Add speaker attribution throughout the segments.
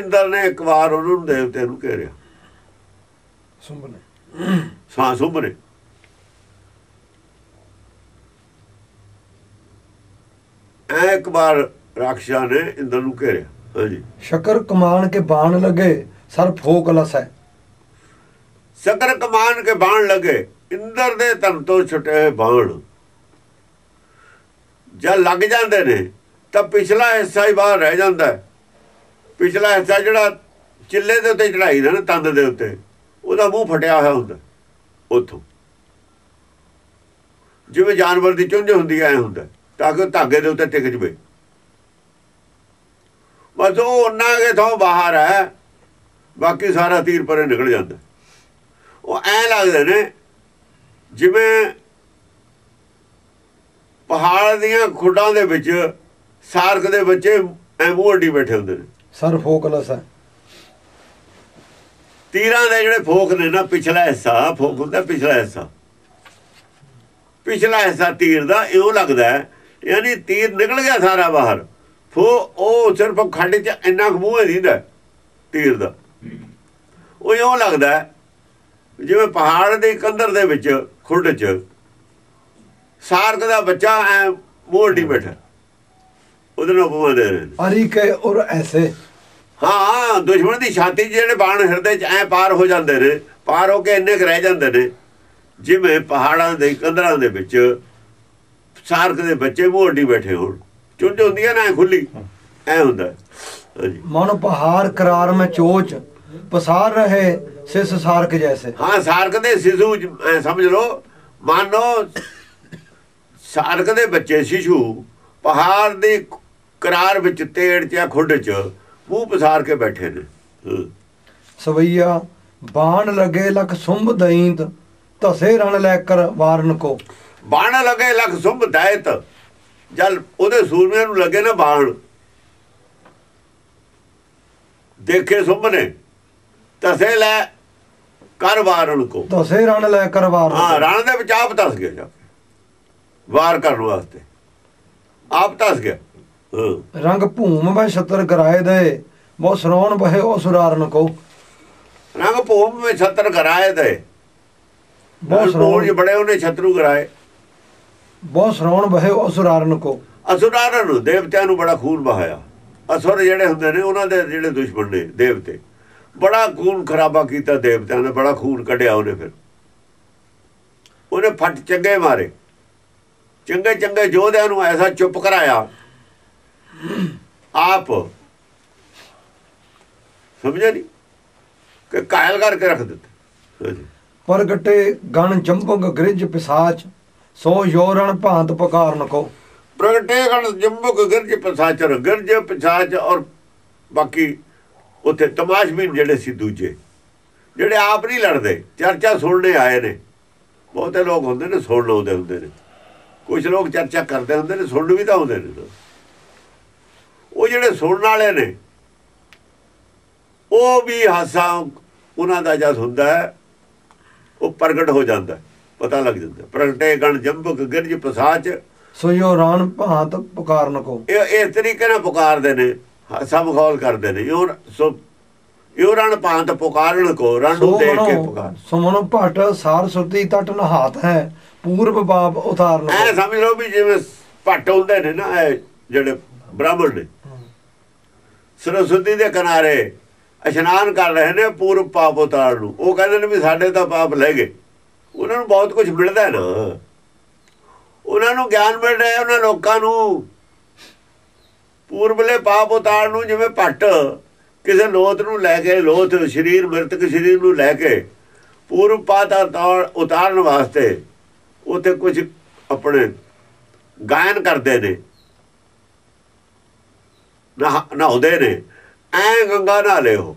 Speaker 1: ਇੰਦਰ ਨੇ ਇੱਕ ਵਾਰ ਉਹਨੂੰ ਦੇਵਤੇ ਨੂੰ ਘੇਰਿਆ।
Speaker 2: ਸੁੰਭ ਨੇ
Speaker 1: ਸਾਂ ਨੇ ਇੱਕ ਵਾਰ ਰਾਖਸ਼ਾ ਨੇ ਇੰਦਰ ਨੂੰ ਘੇਰਿਆ। ਹਾਂਜੀ।
Speaker 2: ਸ਼ਕਰ ਕਮਾਨ ਕੇ ਬਾਣ ਲਗੇ ਸਰ ਫੋਕ ਲਸੈ
Speaker 1: ਸਕਰ ਕਮਾਨ ਕੇ ਬਾਣ ਲਗੇ ਇੰਦਰ ਦੇ ਧਨ ਤੋਂ ਛੁੱਟੇ ਹੋਏ ਬਾਣ। ਜਦ ਲੱਗ ਜਾਂਦੇ ਨੇ ਤਾਂ ਪਿਛਲਾ ਹਿੱਸਾ ਹੀ ਬਾਹਰ ਰਹਿ ਜਾਂਦਾ ਹੈ। ਪਿਛਲਾ ਹਿੱਸਾ ਜਿਹੜਾ ਚਿੱਲੇ ਦੇ ਉੱਤੇ ਚੜਾਈ ਦਾ ਨਾ, ਤੰਦ ਦੇ ਉੱਤੇ, ਉਹਦਾ ਮੂੰਹ ਫਟਿਆ ਹੋਇਆ ਹੁੰਦਾ, ਉੱਥੋਂ। ਜਿਵੇਂ ਜਾਨਵਰ ਦੀ ਚੁੰਝ ਹੁੰਦੀ ਐ ਹੁੰਦਾ, ਤਾਂ ਕਿ ਉਹ ਧਾਗੇ ਦੇ ਉੱਤੇ ਟਿਕ ਜਵੇ। ਬਸ ਉਹ ਉਹਨਾਂ ਕੇ ਤੋਂ ਬਾਹਰ ਹੈ, ਬਾਕੀ ਸਾਰਾ ਤੀਰ ਪਰੇ ਨਿਕਲ ਜਾਂਦਾ। ਉਹ ਐ ਲੱਗਦੇ ਨੇ, ਜਿਵੇਂ ਪਹਾੜ ਦੀਆਂ ਖੁੱਡਾਂ ਦੇ ਵਿੱਚ, ਸਾਰਕ ਦੇ ਬੱਚੇ ਐ ਮੂੰਹ ਅੱਡੀ ਬੈਠੇ ਹੁੰਦੇ ਨੇ।
Speaker 2: ਸਰ ਫੋਕ ਲਸੈ
Speaker 1: ਤੀਰਾਂ ਦੇ ਜਿਹੜੇ ਫੋਕ ਨੇ ਨਾ ਪਿਛਲਾ ਹਿੱਸਾ ਫੋਕ ਹੁੰਦਾ ਪਿਛਲਾ ਹਿੱਸਾ। ਪਿਛਲਾ ਹਿੱਸਾ ਤੀਰ ਦਾ ਇਉਂ ਲੱਗਦਾ ਹੈ, ਯਾਨੀ ਤੀਰ ਨਿਕਲ ਗਿਆ ਸਾਰਾ ਬਾਹਰ। ਫੋ ਉਹ ਸਿਰਫ ਖੱਡ 'ਚ ਇੰਨਾ ਮੂੰਹ ਦਿੰਦਾ ਤੀਰ ਦਾ। ਉਹ ਇਉਂ ਲੱਗਦਾ ਹੈ, ਜਿਵੇਂ ਪਹਾੜ ਦੇ ਕੰਦਰ ਦੇ ਵਿੱਚ ਖੁੱਡ 'ਚ ਸਾਰਕ ਦਾ ਬੱਚਾ ਐ ਮੋਢੀ ਬੈਠਾ। ਉਹਦੇ ਨਾਲ ਬੂਆ ਦੇ ਰਹੇ ਨੇ।
Speaker 2: ਅਰੀ ਕੇ ਔਰ ਐਸੇ।
Speaker 1: ਹਾਂ ਦੁਸ਼ਮਣ ਦੀ ਛਾਤੀ ਜਿਹੜੇ ਬਾਣ ਹਿਰਦੇ 'ਚ ਐ ਪਾਰ ਹੋ ਜਾਂਦੇ ਨੇ ਪਾਰ ਹੋ ਕੇ ਇੰਨੇ ਕੁ ਰਹਿ ਜਾਂਦੇ ਨੇ ਜਿਵੇਂ ਪਹਾੜਾਂ ਦੇ ਕੰਦਰਾਂ ਦੇ ਵਿੱਚ ਸਾਰਕ ਦੇ ਬੱਚੇ ਮੋਢੀ ਬੈਠੇ ਹੋਣ। ਚੁੰਝ ਹੁੰਦੀ ਹੈ ਨਾ ਖੁੱਲੀ ਐ ਹੁੰਦਾ।
Speaker 2: ਮਨ ਪਹਾੜ ਕਰਾਰ ਮੈਂ ਚੋਚ ਪਸਾਰ ਰਹੇ ਸਿਸ ਸਾਰਕ ਜੈਸੇ।
Speaker 1: ਹਾਂ ਸਾਰਕ ਦੇ ਸਿਸੂ ਸਮਝ ਲਓ ਮਾਨੋ ਸਾਰਕ ਦੇ ਬੱਚੇ ਸ਼ਿਸ਼ੂ ਪਹਾੜ ਦੀ ਕਰਾਰ ਵਿੱਚ ਤੇੜ 'ਚ ਖੁੱਡ 'ਚ ਮੂੰਹ ਪਸਾਰ ਕੇ ਬੈਠੇ ਨੇ।
Speaker 2: ਸਵਈਆ ਬਾਣ ਲਗੇ ਲਖ ਸੁੰਭ ਦਈਂਤ ਧਸੇ ਰਣ ਲੈ ਕਰ ਵਾਰਨ ਕੋ।
Speaker 1: ਬਾਣ ਲਗੇ ਲਖ ਸੁਭ ਦਾਇਤ ਜਲ ਉਹਦੇ ਸੂਰਮਿਆਂ ਨੂੰ ਲੱਗੇ ਨਾ ਬਾਣ। ਦੇਖੇ ਸੁਭ ਨੇ ਤਸੇ ਲੈ ਕਰ ਵਾਰਨ ਕੋ।
Speaker 2: ਧਸੇ ਰਣ ਲੈ ਕਰ ਵਾਰਨ
Speaker 1: ਹਾਂ। ਰਣ ਦੇ ਵਿੱਚ ਆਪ ਤਸ ਗਿਆ ਜਾ ਵਾਰ ਕਰਨ ਵਾਸਤੇ। ਆਪ ਤਸ ਗਿਆ।
Speaker 2: ਰੰਗ ਭੂਮ ਮੈਂ ਛਤਰ ਗਰਾਏ ਦੇ। ਬਹੁ ਸਰੋਣ ਬਹਿ ਅਸੁਰਾਰਨ ਕੋ
Speaker 1: ਰੰਗ ਭੂਮ ਵਿੱਚ ਛਤਰ ਕਰਾਏ ਦੇ।
Speaker 2: ਬਹੁਤ ਸਰੋਣ
Speaker 1: ਜੀ ਬੜੇ ਉਹਨੇ ਛਤਰੂ ਕਰਾਏ।
Speaker 2: ਬਹੁ ਸਰੋਣ ਬਹਿ ਅਸੁਰਾਰਨ ਕੋ
Speaker 1: ਅਸੁਰਾਂ ਨੂੰ ਦੇਵਤਿਆਂ ਨੂੰ ਬੜਾ ਖੂਨ ਬਹਾਇਆ ਅਸੁਰ ਜਿਹੜੇ ਹੁੰਦੇ ਨੇ ਉਹਨਾਂ ਦੇ ਜਿਹੜੇ ਦੁਸ਼ਮਣ ਨੇ ਦੇਵਤੇ। ਬੜਾ ਖੂਨ ਖਰਾਬਾ ਕੀਤਾ ਦੇਵਤਿਆਂ ਨੇ ਬੜਾ ਖੂਨ ਕੱਢਿਆ ਉਹਨੇ ਫਿਰ। ਉਹਨੇ ਫੱਟ ਚੰਗੇ ਮਾਰੇ। ਚੰਗੇ ਚੰਗੇ ਯੋਧਿਆਂ ਨੂੰ ਐਸਾ ਚੁੱਪ ਕਰਾਇਆ। ਆਪ ਸਮਝਿਆ ਨਹੀਂ ਕਿ ਕਾਇਲ ਕਰਕੇ ਰੱਖ ਦਿੱਤਾ।
Speaker 2: ਪ੍ਰਗਟੇ ਗਣ ਜੰਬੰਗ ਗ੍ਰਿਜ ਪਿਸਾਚ ਸੋ ਯੋਰਣ ਭਾਂਤ ਪਕਾਰਨ ਕੋ।
Speaker 1: ਪ੍ਰਗਟੇ ਗਣ ਜੰਬੁਕ ਗਿਰਜ ਪਸਾਚਰ ਗਿਰਜ ਪਛਾਚ ਔਰ ਬਾਕੀ ਉੱਥੇ ਤਮਾਸ਼ਬੀਨ ਜਿਹੜੇ ਸੀ ਦੂਜੇ ਜਿਹੜੇ ਆਪ ਨਹੀਂ ਲੜਦੇ ਚਰਚਾ ਸੁਣਨੇ ਆਏ ਨੇ। ਬਹੁਤੇ ਲੋਕ ਹੁੰਦੇ ਨੇ ਸੁਣਨ ਆਉਂਦੇ ਹੁੰਦੇ ਨੇ। ਕੁਝ ਲੋਕ ਚਰਚਾ ਕਰਦੇ ਹੁੰਦੇ ਨੇ ਸੁਣਨ ਵੀ ਤਾਂ ਆਉਂਦੇ ਨੇ। ਉਹ ਜਿਹੜੇ ਸੁਣਨ ਵਾਲੇ ਨੇ ਉਹ ਵੀ ਹਾਸਾ ਉਹਨਾਂ ਦਾ ਜਦ ਹੁੰਦਾ ਹੈ ਉਹ ਪ੍ਰਗਟ ਹੋ ਜਾਂਦਾ ਪਤਾ ਲੱਗ ਜਾਂਦਾ। ਪ੍ਰਗਟੇ ਗਣ ਜੰਬੁਕ ਗਿਰਜ ਪਸਾਚ
Speaker 2: ਸੋ ਯੋਰਣ ਭਾਂਤ ਪਕਾਰਨ ਕੋ।
Speaker 1: ਇਹ ਇਸ ਤਰੀਕੇ ਨਾਲ ਪੁਕਾਰਦੇ ਨੇ ਹਾਸਾ ਮਖੌਲ ਕਰਦੇ ਨੇ। ਯੋ ਸੋ ਯੋ ਰਣ ਭਾਂਤ ਪੁਕਾਰਨ ਕੋ ਰਣ ਨੂੰ ਦੇਖ ਕੇ ਪੁਕਾਰ
Speaker 2: ਸੋ ਮਨੋ ਭਟ ਸਾਰ ਸੁਰਤੀ ਤਟ ਨਹਾਤ ਹੈ ਪੂਰਬ ਬਾਪ ਉਤਾਰਨ
Speaker 1: ਐ ਸਮਝ ਲਓ ਵੀ ਜਿਵੇਂ ਭੱਟ ਹੁੰਦੇ ਨੇ ਨਾ ਇਹ ਜਿਹੜੇ ਬ੍ਰਾਹਮਣ ਨੇ। ਸਰਸਵਤੀ ਦੇ ਕਿਨਾਰੇ ਇਸ਼ਨਾਨ ਕਰ ਰਹੇ ਨੇ ਪੂਰਬ ਪਾਪ ਉਤਾਰ ਨੂੰ। ਉਹ ਕਹਿੰਦੇ ਨੇ ਵੀ ਸਾਡੇ ਤਾਂ ਪਾਪ ਲੈ ਗਏ। ਉਹਨਾਂ ਨੂੰ ਬਹੁਤ ਕੁਝ ਮਿਲਦਾ ਨਾ। ਉਹਨਾਂ ਨੂੰ ਗਿਆਨ ਮਿਲ ਰਿਹਾ ਉਹਨਾਂ ਲੋਕਾਂ ਨੂੰ। ਪੂਰਬਲੇ ਪਾਪ ਉਤਾਰ ਨੂੰ ਜਿਵੇਂ ਭੱਟ ਕਿਸੇ ਲੋਥ ਨੂੰ ਲੈ ਕੇ ਲੋਥ ਸਰੀਰ, ਮ੍ਰਿਤਕ ਸਰੀਰ ਨੂੰ ਲੈ ਕੇ ਪੂਰਬ ਪਾਤ ਉਤਾਰ- ਉਤਾਰਨ ਵਾਸਤੇ ਉਥੇ ਕੁਝ ਆਪਣੇ ਗਾਇਨ ਕਰਦੇ ਨੇ। ਨਹਾਉਂਦੇ ਨੇ ਐ ਗੰਗਾ ਨਾਲੇ ਉਹ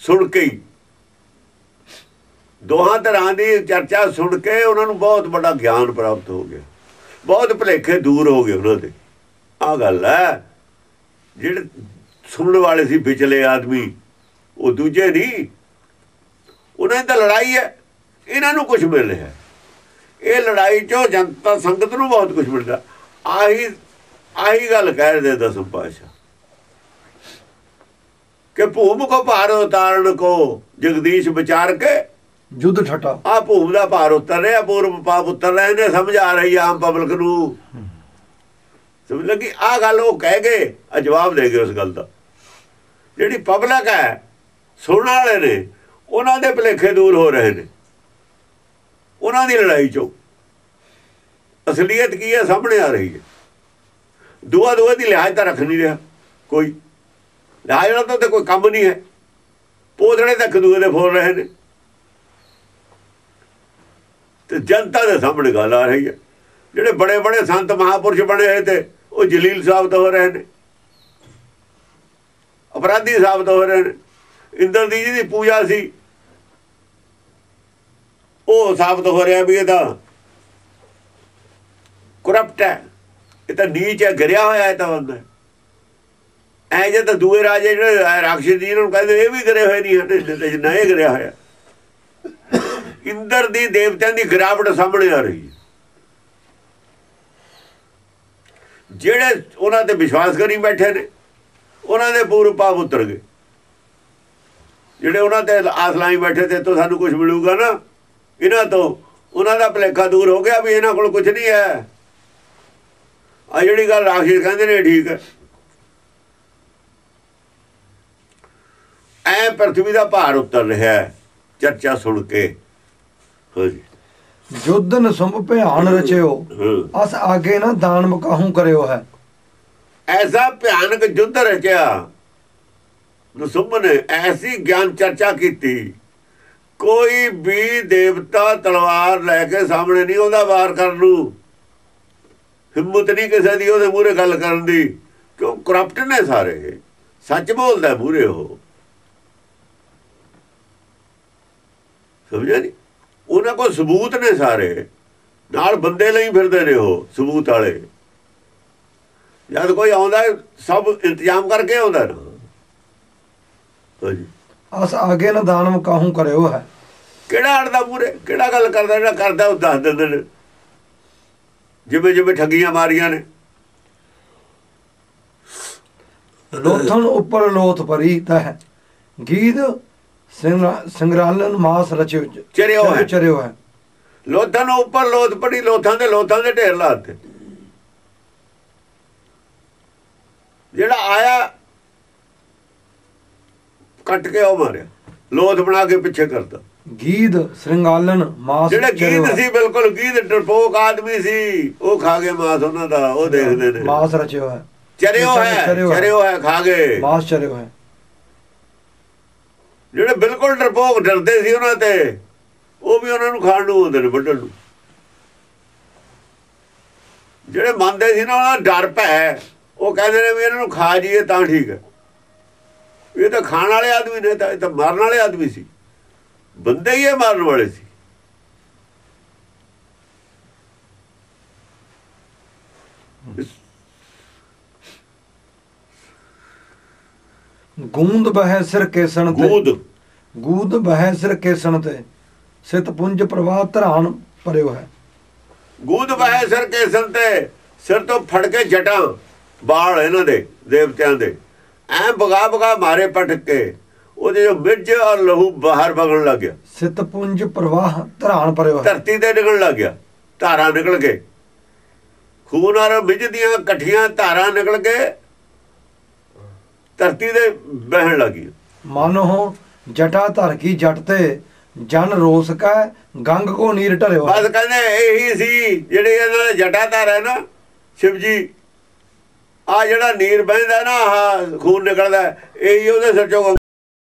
Speaker 1: ਸੁਣ ਕੇ ਹੀ। ਦੋਹਾਂ ਤਰ੍ਹਾਂ ਦੀ ਚਰਚਾ ਸੁਣ ਕੇ ਉਹਨਾਂ ਨੂੰ ਬਹੁਤ ਵੱਡਾ ਗਿਆਨ ਪ੍ਰਾਪਤ ਹੋ ਗਿਆ। ਬਹੁਤ ਭੁਲੇਖੇ ਦੂਰ ਹੋ ਗਏ ਉਹਨਾਂ ਦੇ। ਆ ਗੱਲ ਹੈ, ਜਿਹੜੇ ਸੁਣਨ ਵਾਲੇ ਸੀ ਵਿਚਲੇ ਆਦਮੀ, ਉਹ ਦੂਜੇ ਨਹੀਂ। ਉਹਨਾਂ ਦੀ ਤਾਂ ਲੜਾਈ ਹੈ, ਇਹਨਾਂ ਨੂੰ ਕੁਝ ਮਿਲ ਰਿਹਾ। ਇਹ ਲੜਾਈ ਚੋਂ ਜਨਤਾ, ਸੰਗਤ ਨੂੰ ਬਹੁਤ ਕੁਝ ਮਿਲਦਾ। ਆਹੀ ਆਹੀ ਗੱਲ ਕਹਿ ਰਹੇ ਦਸਮ ਪਾਸ਼ਾ ਕਿ ਭੂਮ ਕੋ ਭਾਰ ਉਤਾਰਨ ਕੋ ਜਗਦੀਸ਼ ਵਿਚਾਰ ਕੇ
Speaker 2: ਜੁੱਧ ਠਟਾ।
Speaker 1: ਆ ਭੂਮ ਦਾ ਭਾਰ ਉਤਰ ਰਿਹਾ ਪੂਰਬ ਪਾਪ ਉਤਰ ਰਹੇ ਨੇ ਸਮਝ ਆ ਰਹੀ ਆਮ ਪਬਲਿਕ ਨੂੰ। ਸਮਝ ਲੱਗੀ? ਆ ਗੱਲ ਉਹ ਕਹਿ ਗਏ ਆ ਜਵਾਬ ਦੇ ਗਏ ਉਸ ਗੱਲ ਦਾ। ਜਿਹੜੀ ਪਬਲਿਕ ਹੈ ਸੁਣਨ ਵਾਲੇ ਨੇ ਉਹਨਾਂ ਦੇ ਭਲੇਖੇ ਦੂਰ ਹੋ ਰਹੇ ਨੇ। ਉਹਨਾਂ ਦੀ ਲੜਾਈ ਚੋਂ। ਅਸਲੀਅਤ ਕੀ ਹੈ? ਸਾਹਮਣੇ ਆ ਰਹੀ ਹੈ। ਦੁਆ ਦੁਆ ਦੀ ਲਿਹਾਜ਼ ਤਾਂ ਰੱਖ ਨਹੀਂ ਰਿਹਾ ਕੋਈ। ਲਿਹਾਜ਼ ਨਾਲ ਤਾਂ ਕੋਈ ਕੰਮ ਨਹੀਂ ਹੈ। ਪੋਦੜੇ ਤੱਕ ਦੂਏ ਦੇ ਫੋਲ ਰਹੇ ਨੇ। ਤੇ ਜਨਤਾ ਦੇ ਸਾਹਮਣੇ ਗੱਲ ਆ ਰਹੀ ਹੈ। ਜਿਹੜੇ ਬੜੇ ਬੜੇ ਸੰਤ ਮਹਾਪੁਰਸ਼ ਬਣੇ ਹੋਏ ਤੇ ਉਹ ਜਲੀਲ ਸਾਬਤ ਹੋ ਰਹੇ ਨੇ। ਅਪਰਾਧੀ ਸਾਬਤ ਹੋ ਰਹੇ ਨੇ। ਇੰਦਰ ਦੀ ਪੂਜਾ ਸੀ। ਉਹ ਸਾਬਤ ਹੋ ਰਿਹਾ ਵੀ ਇਹਦਾ ਕਰਪਟ ਹੈ। ਇਹ ਤਾਂ ਨੀਚ ਹੈ ਗਿਰਿਆ ਹੋਇਆ ਹੈ ਤਾਂ ਬੰਦਾ ਐ ਜੇ ਤਾਂ ਦੂਏ ਰਾਜੇ ਜਿਹੜੇ ਰਾਖਸ਼ ਜੀ ਇਹਨਾਂ ਨੂੰ ਕਹਿੰਦੇ ਇਹ ਵੀ ਗਿਰੇ ਹੋਏ ਨਹੀਂ ਹਨ ਤੇ ਨਾ ਇਹ ਹੋਇਆ। ਇੰਦਰ ਦੀ ਦੇਵਤਿਆਂ ਦੀ ਗਿਰਾਵਟ ਸਾਹਮਣੇ ਆ ਰਹੀ ਹੈ। ਜਿਹੜੇ ਉਹਨਾਂ ਤੇ ਵਿਸ਼ਵਾਸ ਕਰੀ ਬੈਠੇ ਨੇ, ਉਹਨਾਂ ਦੇ ਪੂਰਵ ਪਾਪ ਉਤਰ ਗਏ। ਜਿਹੜੇ ਉਹਨਾਂ ਤੇ ਆਸ ਲਾਈ ਬੈਠੇ ਤੇ ਤੋਂ ਸਾਨੂੰ ਕੁਝ ਮਿਲੂਗਾ ਨਾ, ਇਹਨਾਂ ਤੋਂ ਉਹਨਾਂ ਦਾ ਭਲੇਖਾ ਦੂਰ ਹੋ ਗਿਆ ਵੀ ਇਹਨਾਂ ਕੋਲ ਕੁਝ ਨਹੀਂ ਹੈ। ਆ ਜਿਹੜੀ ਗੱਲ ਰਾਖਸ਼ ਕਹਿੰਦੇ ਨੇ ਠੀਕ ਹੈ। ਐ ਪ੍ਰਥਵੀ ਦਾ ਭਾਰ ਉਤਰ ਰਿਹਾ ਹੈ। ਚਰਚਾ ਸੁਣ ਕੇ। ਹਾਂਜੀ
Speaker 2: ਨਸੁੰਭ ਭਿਆਨ ਰਚਿਓ। ਅਸ ਆਗੇ ਨਾ ਦਾਨ ਮਕਾਹੂ ਕਰਿਓ ਹੈ।
Speaker 1: ਐਸਾ ਭਿਆਨਕ ਯੁੱਧ ਰਚਿਆ। ਨਸੁੰਭ ਨੇ ਐਸੀ ਗਿਆਨ ਚਰਚਾ ਕੀਤੀ। ਕੋਈ ਵੀ ਦੇਵਤਾ ਤਲਵਾਰ ਲੈ ਕੇ ਸਾਹਮਣੇ ਨਹੀਂ ਆਉਂਦਾ ਵਾਰ ਕਰਨ ਨੂੰ। ਹਿੰਮਤ ਨਹੀਂ ਕਿਸੇ ਦੀ ਉਹਦੇ ਮੂਹਰੇ ਗੱਲ ਕਰਨ ਦੀ। ਕਿਉਂ ਕਰਪਟ ਨੇ ਸਾਰੇ। ਸੱਚ ਬੋਲਦਾ ਮੂਹਰੇ ਉਹ। ਸਮਝਿਆ ਨਹੀਂ ਉਹਨਾਂ ਕੋਲ ਸਬੂਤ ਨੇ ਸਾਰੇ। ਨਾਲ ਬੰਦੇ ਲਈ ਫਿਰਦੇ ਨੇ ਉਹ ਸਬੂਤ ਵਾਲੇ। ਜਦ ਕੋਈ ਆਉਂਦਾ ਸਭ ਇੰਤਜ਼ਾਮ ਕਰਕੇ ਆਉਂਦਾ ਨਾ। ਹਾਂਜੀ।
Speaker 2: ਅਸ ਆਗੇ ਨਾ ਦਾਨ ਮਕਾਹੂ ਕਰਿਓ ਹੈ।
Speaker 1: ਕਿਹੜਾ ਅੜਦਾ ਮੂਰੇ ਕਿਹੜਾ ਗੱਲ ਕਰਦਾ ਜਿਹੜਾ ਕਰਦਾ ਉਹ ਦੱਸ ਦਿੰਦੇ ਨੇ। ਜਿਵੇਂ ਜਿਵੇਂ ਠੱਗੀਆਂ ਮਾਰੀਆਂ ਨੇ।
Speaker 2: ਲੋਥਨ ਉੱਪਰ ਲੋਥ ਪਰੀ ਤਹ ਗੀਤ ਸੰਗਰਾਲਨ ਮਾਸ ਰਚਿਓ
Speaker 1: ਚਰਿਓ ਹੈ।
Speaker 2: ਚਰਿਓ ਹੈ
Speaker 1: ਲੋਥਾਂ ਨੂੰ ਉੱਪਰ ਲੋਥ ਪੜੀ ਲੋਥਾਂ ਦੇ ਲੋਥਾਂ ਦੇ ਢੇਰ ਲਾਤੇ ਜਿਹੜਾ ਆਇਆ ਕੱਟ ਕੇ ਉਹ ਮਾਰਿਆ। ਲੋਥ ਬਣਾ ਕੇ ਪਿੱਛੇ ਕਰਦਾ
Speaker 2: ਗੀਤ ਸ਼੍ਰਿੰਗਾਲਨ ਮਾਸ
Speaker 1: ਜਿਹੜਾ
Speaker 2: ਹੈ।
Speaker 1: ਸੀ ਬਿਲਕੁਲ ਗੀਤ ਡਰਪੋਕ ਆਦਮੀ ਸੀ ਉਹ ਖਾ ਗਏ ਮਾਸ ਉਹਨਾਂ ਦਾ ਉਹ ਦੇਖਦੇ ਨੇ।
Speaker 2: ਮਾਸ ਰਚਿਓ ਹੈ
Speaker 1: ਚਰਿਓ ਹੈ।
Speaker 2: ਚਰਿਓ ਹੈ
Speaker 1: ਖਾ ਗਏ।
Speaker 2: ਮਾਸ ਚਰਿਓ ਹੈ
Speaker 1: ਜਿਹੜੇ ਬਿਲਕੁਲ ਡਰਪੋਕ ਡਰਦੇ ਸੀ ਉਹਨਾਂ ਤੇ, ਉਹ ਵੀ ਉਹਨਾਂ ਨੂੰ ਖਾਣ ਨੂੰ ਹੁੰਦੇ ਨੇ, ਵੱਢਣ ਨੂੰ। ਜਿਹੜੇ ਮੰਨਦੇ ਸੀ ਨਾ, ਉਹਨਾਂ ਦਾ ਡਰ ਭੈ, ਉਹ ਕਹਿੰਦੇ ਨੇ ਵੀ ਇਹਨਾਂ ਨੂੰ ਖਾ ਜੀਏ ਤਾਂ ਠੀਕ ਹੈ। ਇਹ ਤਾਂ ਖਾਣ ਵਾਲੇ ਆਦਮੀ ਨੇ ਤਾਂ, ਇਹ ਤਾਂ ਮਾਰਨ ਵਾਲੇ ਆਦਮੀ ਸੀ। ਬੰਦੇ ਹੀ ਇਹ ਮਾਰਨ ਵਾਲੇ ਸੀ।
Speaker 2: ਗੂੰਦ ਬਹਿ ਸਿਰ ਕੇਸਣ ਤੇ।
Speaker 1: ਗੂਦ।
Speaker 2: ਗੂਦ ਬਹਿ ਸਿਰ ਕੇਸਣ ਤੇ। ਸਿਤ ਪੁੰਜ ਪ੍ਰਵਾਹ ਧਰਾਨ ਪਰਿਓ ਹੈ।
Speaker 1: ਗੂਦ ਵਹਿ ਸਿਰ ਕੇ ਸੰਤੇ ਸਿਰ ਤੋਂ ਫੜ ਕੇ ਜਟਾਂ ਬਾਲ ਇਹਨਾਂ ਦੇ ਦੇਵਤਿਆਂ ਦੇ। ਐ ਬਗਾ ਬਗਾ ਮਾਰੇ ਪਟਕ ਕੇ ਉਹਦੇ ਜੋ ਮਿਰਜ ਔਰ ਲਹੂ ਬਾਹਰ ਵਗਣ ਲੱਗ ਗਿਆ।
Speaker 2: ਸਿਤ ਪੁੰਜ ਪ੍ਰਵਾਹ ਧਰਾਨ ਪਰਿਓ
Speaker 1: ਧਰਤੀ ਤੇ ਨਿਕਲਣ ਲੱਗ ਗਿਆ। ਧਾਰਾਂ ਨਿਕਲ ਕੇ ਖੂਨ ਔਰ ਮਿਰਜ ਦੀਆਂ ਇਕੱਠੀਆਂ ਧਾਰਾਂ ਨਿਕਲ ਕੇ ਧਰਤੀ ਦੇ ਬਹਿਣ ਲੱਗੀ
Speaker 2: ਮਾਨੋ ਜਟਾ ਧਰ ਕੀ ਜਟ ਤੇ ਜਨ ਰੋਸ ਕੈ ਗੰਗ ਕੋ ਨੀਰ ਢਰਿਓ ਹੈ
Speaker 1: ਬਸ ਕਹਿੰਦੇ ਇਹੀ ਸੀ ਜਿਹੜੇ ਇਹਨਾਂ ਦੇ ਜਟਾ ਧਾਰ ਹੈ ਨਾ ਸ਼ਿਵ ਜੀ ਆ ਜਿਹੜਾ ਨੀਰ ਬਹਿੰਦਾ ਨਾ ਆਹ ਖੂਨ ਨਿਕਲਦਾ ਇਹੀ ਉਹਦੇ ਸਿਰ ਚੋਂ